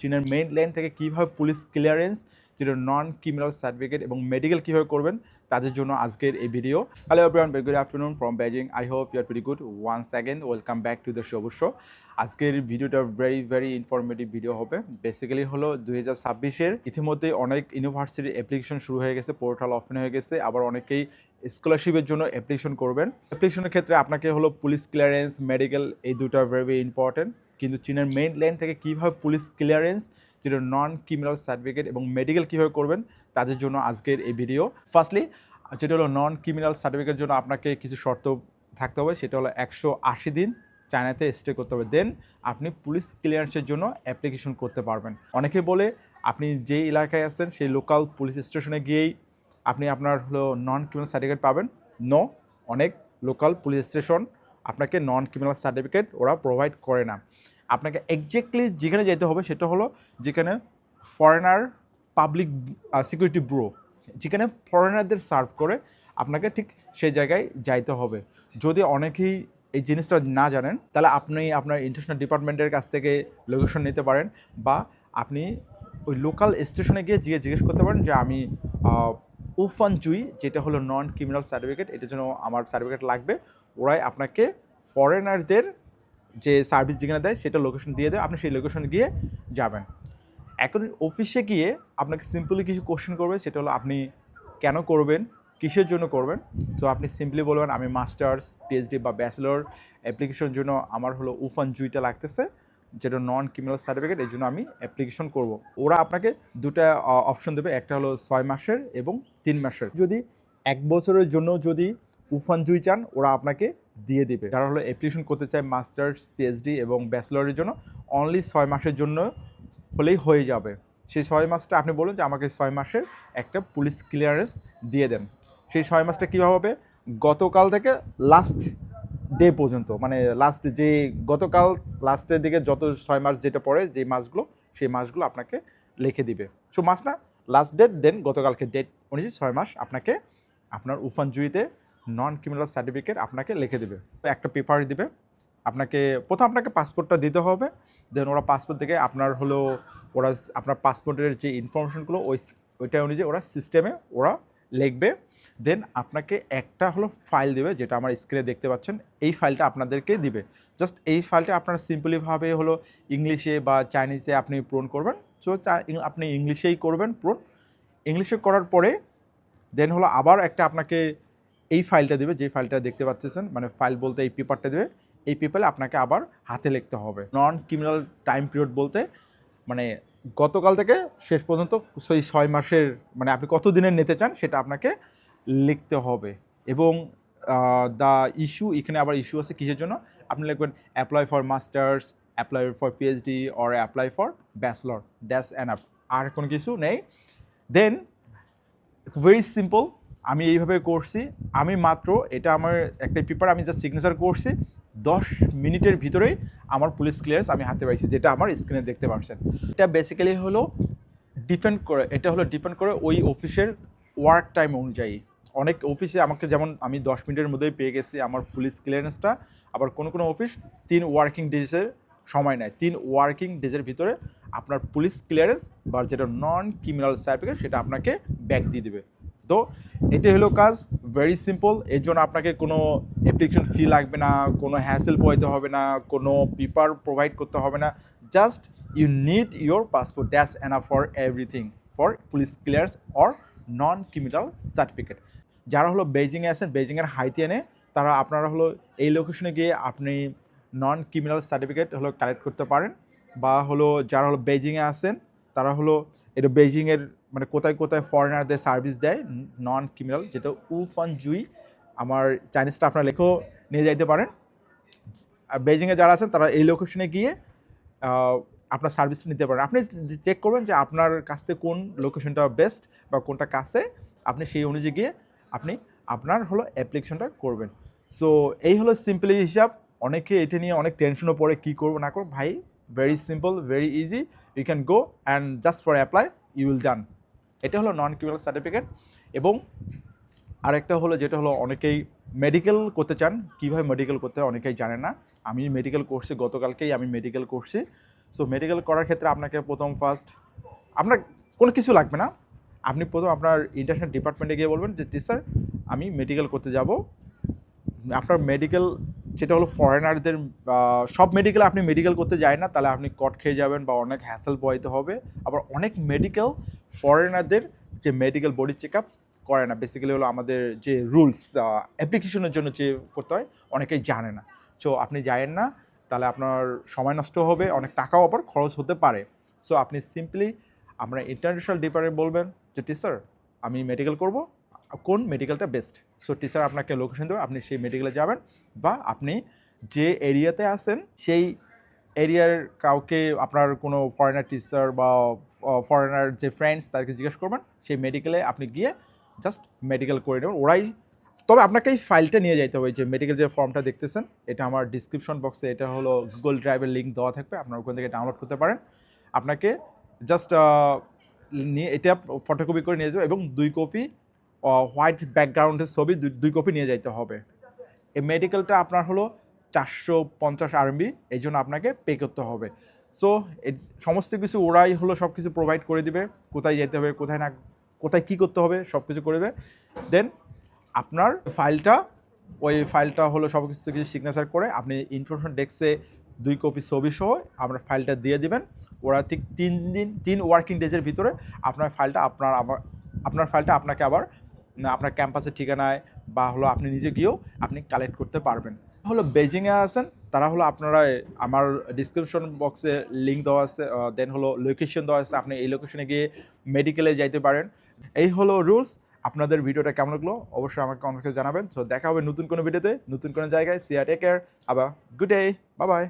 চীনের main line থেকে কীভাবে পুলিশ ক্লিয়ারেন্স যেটা নন ক্রিমিনাল সার্টিফিকেট এবং মেডিকেল কীভাবে করবেন, তাদের জন্য আজকের এই video hello everyone very good afternoon from Beijing I hope you are very good one second welcome back to the show অবশ্য আজকের ভিডিওটা ভেরি ভেরি ইনফরমেটিভ ভিডিও হবে। বেসিক্যালি হলো দুই হাজার ছাব্বিশের ইতিমধ্যে অনেক ইউনিভার্সিটির অ্যাপ্লিকেশন শুরু হয়ে গেছে পোর্টাল ওপেন হয়ে গেছে। আবার অনেকেই স্কলারশিপের জন্য অ্যাপ্লিকেশন করবেন। অ্যাপ্লিকেশনের ক্ষেত্রে আপনাকে হলো পুলিশ ক্লিয়ারেন্স মেডিকেল এই দুটো ভেরি ইম্পর্টেন্ট কিন্তু চীনের মেইন লাইন থেকে কীভাবে পুলিশ ক্লিয়ারেন্স যেটা নন ক্রিমিনাল সার্টিফিকেট এবং মেডিকেল কীভাবে করবেন, তাদের জন্য আজকের এই ভিডিও ফার্স্টলি যেটা হলো নন ক্রিমিনাল সার্টিফিকেটের জন্য আপনাকে কিছু শর্ত থাকতে হবে, সেটা হলো একশো আশি দিন চায়নাতে স্টে করতে হবে। দেন আপনি পুলিশ ক্লিয়ারেন্সের জন্য অ্যাপ্লিকেশন করতে পারবেন। অনেকে বলে, আপনি যে এলাকায় আছেন, সেই লোকাল পুলিশ স্টেশনে গিয়েই আপনি আপনার হলো নন ক্রিমিনাল সার্টিফিকেট পাবেন। নো অনেক লোকাল পুলিশ স্টেশন আপনাকে নন ক্রিমিনাল সার্টিফিকেট ওরা প্রোভাইড করে না। আপনাকে এক্স্যাক্টলি যেখানে যেতে হবে সেটা হলো যেখানে ফরেনার পাবলিক সিকিউরিটি ব্যুরো যেখানে ফরেনারদের সার্ভ করে আপনাকে ঠিক সেই জায়গায় যাইতে হবে। যদি অনেকেই এই জিনিসটা না জানেন, তাহলে আপনি আপনার ইন্টারন্যাশনাল ডিপার্টমেন্টের কাছ থেকে লোকেশন নিতে পারেন বা আপনি ওই লোকাল স্টেশনে গিয়ে জিজ্ঞে জিজ্ঞেস করতে পারেন যে আমি উফান জুই, যেটা হলো নন ক্রিমিনাল সার্টিফিকেট এটার জন্য আমার সার্টিফিকেট লাগবে। ওরাই আপনাকে ফরেনারদের যে সার্ভিস যেখানে দেয় সেটা লোকেশন দিয়ে দেয়। আপনি সেই লোকেশনে গিয়ে যাবেন। এখন অফিসে গিয়ে আপনাকে সিম্পলি কিছু কোশ্চেন করবে, সেটা হলো আপনি কেন করবেন, কিসের জন্য করবেন? তো আপনি সিম্পলি বলবেন, আমি মাস্টার্স পিএইচডি বা ব্যাচেলর অ্যাপ্লিকেশনের জন্য আমার হলো উফান জুইটা লাগতেছে, যেটা নন ক্রিমিনাল সার্টিফিকেট এই জন্য আমি অ্যাপ্লিকেশন করব। ওরা আপনাকে দুটা অপশন দেবে, একটা হলো ছয় মাসের এবং তিন মাসের। যদি এক বছরের জন্য যদি উফান জুই চান, ওরা আপনাকে দিয়ে দিবে। যারা হলো অ্যাপ্লিকেশন করতে চায় মাস্টার্স পিএইচডি এবং ব্যাচেলরের জন্য অনলি ছয় মাসের জন্য হলেই হয়ে যাবে। সেই ছয় মাসটা আপনি বলুন যে আমাকে ছয় মাসের একটা পুলিশ ক্লিয়ারেন্স দিয়ে দেন। সেই ছয় মাসটা কীভাবে হবে? গতকাল থেকে লাস্ট ডে পর্যন্ত মানে লাস্ট যে গতকাল লাস্টের দিকে যত ছয় মাস যেটা পড়ে, যে মাসগুলো, সেই মাসগুলো আপনাকে লিখে দিবে। সো মাস না লাস্ট ডেট দেন গতকালকে ডেট অনুযায়ী ছয় মাস আপনাকে আপনার উফানজুইতে নন ক্রিমিনাল সার্টিফিকেট আপনাকে লিখে দেবে। একটা পেপার দিবে। আপনাকে, প্রথম আপনাকে পাসপোর্টটা দিতে হবে। দেন ওরা পাসপোর্ট থেকে আপনার হলো, ওরা আপনার পাসপোর্টের যে ইনফরমেশনগুলো ওই ওইটা অনুযায়ী ওরা সিস্টেমে ওরা লিখবে। দেন আপনাকে একটা হলো ফাইল দেবে, যেটা আমার স্ক্রিনে দেখতে পাচ্ছেন। এই ফাইলটা আপনাদেরকে দিবে। জাস্ট এই ফাইলটা আপনারা সিম্পলিভাবে হলো ইংলিশে বা চাইনিজে আপনি পূরণ করবেন। সো আপনি ইংলিশেই করবেন পূরণ ইংলিশে করার পরে দেন হলো আবার একটা আপনাকে এই ফাইলটা দেবে, যে ফাইলটা দেখতে পাচ্ছেন মানে ফাইল বলতে এই পেপারটা দেবে, এই পেপারে আপনাকে আবার হাতে লিখতে হবে। নন ক্রিমিনাল টাইম পিরিয়ড বলতে মানে গতকাল থেকে শেষ পর্যন্ত সেই ছয় মাসের মানে আপনি কত দিনের নিতে চান সেটা আপনাকে লিখতে হবে। এবং দ্য ইস্যু এখানে আবার ইস্যু আছে কিসের জন্য? আপনি লিখবেন apply for masters apply for PhD or apply for bachelor that's an আর কোনো কিছু নেই। দেন ভেরি সিম্পল আমি এইভাবে করছি, আমি মাত্র এটা আমার একটা পেপার আমি যা সিগনেচার করছি, দশ মিনিটের ভিতরেই আমার পুলিশ ক্লিয়ারেন্স আমি হাতে পাইছি, যেটা আমার স্ক্রিনে দেখতে পাচ্ছেন। এটা বেসিক্যালি হলো ডিপেন্ড করে, এটা হলো ডিপেন্ড করে ওই অফিসের ওয়ার্ক টাইম অনুযায়ী। অনেক অফিসে আমাকে যেমন আমি দশ মিনিটের মধ্যেই পেয়ে গেছি আমার পুলিশ ক্লিয়ারেন্সটা আবার কোনো কোনো অফিস তিন ওয়ার্কিং ডেজের সময় নেয়। তিন ওয়ার্কিং ডেজের ভিতরে আপনার পুলিশ ক্লিয়ারেন্স বা যেটা নন ক্রিমিনাল সার্টিফিকেট সেটা আপনাকে ব্যাক দিয়ে দেবে। তো এটাই হলো কাজ ভেরি সিম্পল এর জন্য আপনাকে কোনো অ্যাপ্লিকেশন ফি লাগবে না, কোনো হ্যাসেল পোয়াইতে হবে না, কোনো পেপার প্রোভাইড করতে হবে না just you need your passport dash Anna for everything for police clears or non criminal certificate যারা হলো বেজিংয়ে আছেন বেজিংয়ের হাইতিয়ানে, তারা আপনারা হলো এই লোকেশনে গিয়ে আপনি নন ক্রিমিনাল সার্টিফিকেট হলো কালেক্ট করতে পারেন, বা হলো যারা হলো বেজিংয়ে আছেন, তারা হলো এটা বেজিংয়ের মানে কোথায় কোথায় ফরেনারদের সার্ভিস দেয় নন ক্রিমিনাল যেটা উফান জুই আমার চাইনিজটা আপনারা লেখেও নিয়ে যাইতে পারেন। বেজিংয়ে যারা আছেন, তারা এই লোকেশনে গিয়ে আপনার সার্ভিসটা নিতে পারেন। আপনি চেক করবেন যে আপনার কাছ থেকে কোন লোকেশনটা বেস্ট বা কোনটা কাছে। আপনি সেই অনুযায়ী গিয়ে আপনি আপনার হলো অ্যাপ্লিকেশনটা করবেন। সো এই হলো সিম্পলি হিসাব। অনেকে এটা নিয়ে অনেক টেনশনও পড়ে, কী করব, না করব। ভাই very simple very easy you can go and just for apply you will done এটা হলো নন ক্রিমিনাল সার্টিফিকেট এবং আরেকটা হলো যেটা হলো অনেকেই মেডিকেল করতে চান। কীভাবে মেডিকেল করতে হয় অনেকেই জানে না। আমি মেডিকেল করছি, গতকালকেই আমি মেডিকেল করছি। সো মেডিকেল করার ক্ষেত্রে আপনাকে প্রথম ফার্স্ট আপনার কোনো কিছু লাগবে না। আপনি প্রথম আপনার ইন্টারন্যাশনাল ডিপার্টমেন্টে গিয়ে বলবেন যে স্যার, আমি মেডিকেল করতে যাব। আপনার মেডিকেল যেটা হলো ফরেনারদের সব মেডিকেল আপনি মেডিকেল করতে যায় না। তাহলে আপনি কট খেয়ে যাবেন বা অনেক হ্যাসেল বইতে হবে। আবার অনেক মেডিকেল ফরেনারদের যে মেডিকেল বডি চেক আপ করে না বেসিক্যালি হলো আমাদের যে রুলস অ্যাপ্লিকেশনের জন্য যে করতে হয়, অনেকেই জানে না। সো আপনি জানেন না, তাহলে আপনার সময় নষ্ট হবে, অনেক টাকাও আবার খরচ হতে পারে। সো আপনি সিম্পলি আমরা ইন্টারন্যাশনাল ডিপার্টমেন্ট বলবেন যে টিচার আমি মেডিকেল করব, কোন মেডিকেলটা বেস্ট সো টিচার আপনাকে লোকেশন দেবে, আপনি সেই মেডিকেলে যাবেন বা আপনি যে এরিয়াতে আছেন, সেই এরিয়ার কাউকে আপনার কোনো ফরেনার টিচার বা ফরেনার যে ফ্রেন্ডস তাদেরকে জিজ্ঞেস করবেন, সেই মেডিকেলে আপনি গিয়ে জাস্ট মেডিকেল করে নেবেন। ওরাই, তবে আপনাকে এই ফাইলটা নিয়ে যাইতে হবে, যে মেডিকেল যে ফর্মটা দেখতেছেন, এটা আমার ডিসক্রিপশন বক্সে এটা হলো গুগল ড্রাইভের লিঙ্ক দেওয়া থাকবে, আপনার ওখান থেকে ডাউনলোড করতে পারেন। আপনাকে জাস্ট নিয়ে, এটা ফটোকপি করে নিয়ে যাবে এবং দুই কপি হোয়াইট ব্যাকগ্রাউন্ডের ছবি, দুই- কপি নিয়ে যাইতে হবে। এই মেডিকেলটা আপনার হলো চারশো পঞ্চাশ আরএমবি এই জন্য আপনাকে পে করতে হবে। সো সমস্ত কিছু ওরাই হলো সব কিছু প্রোভাইড করে দিবে, কোথায় যেতে হবে, কোথায় না, কোথায় কী করতে হবে সব কিছু করবে দেন আপনার ফাইলটা ওই ফাইলটা হলো সব কিছু কিছু সিগনেচার করে আপনি ইনফরমেশন ডেস্কে দুই কপি ছবি সহ আমরা ফাইলটা দিয়ে দিবেন। ওরা ঠিক তিন দিন, তিন ওয়ার্কিং ডেজের ভিতরে আপনার ফাইলটা আপনার আবার, আপনার ফাইলটা আপনাকে আবার আপনার ক্যাম্পাসের ঠিকানায় বা হলো আপনি নিজে গিয়েও আপনি কালেক্ট করতে পারবেন। হলো বেজিংয়ে আছেন, তারা হলো আপনারা আমার ডিসক্রিপশন বক্সে লিঙ্ক দেওয়া আছে দেন হলো লোকেশন দেওয়া আছে, আপনি এই লোকেশনে গিয়ে মেডিকেলে যাইতে পারেন। এই হলো রুলস আপনাদের ভিডিওটা কেমন লাগল অবশ্যই আমাকে কমেন্টে জানাবেন। সো দেখা হবে নতুন কোনো ভিডিওতে নতুন কোনো জায়গায় সিয়া টেক কেয়ার আবার গুড ডে বাই বাই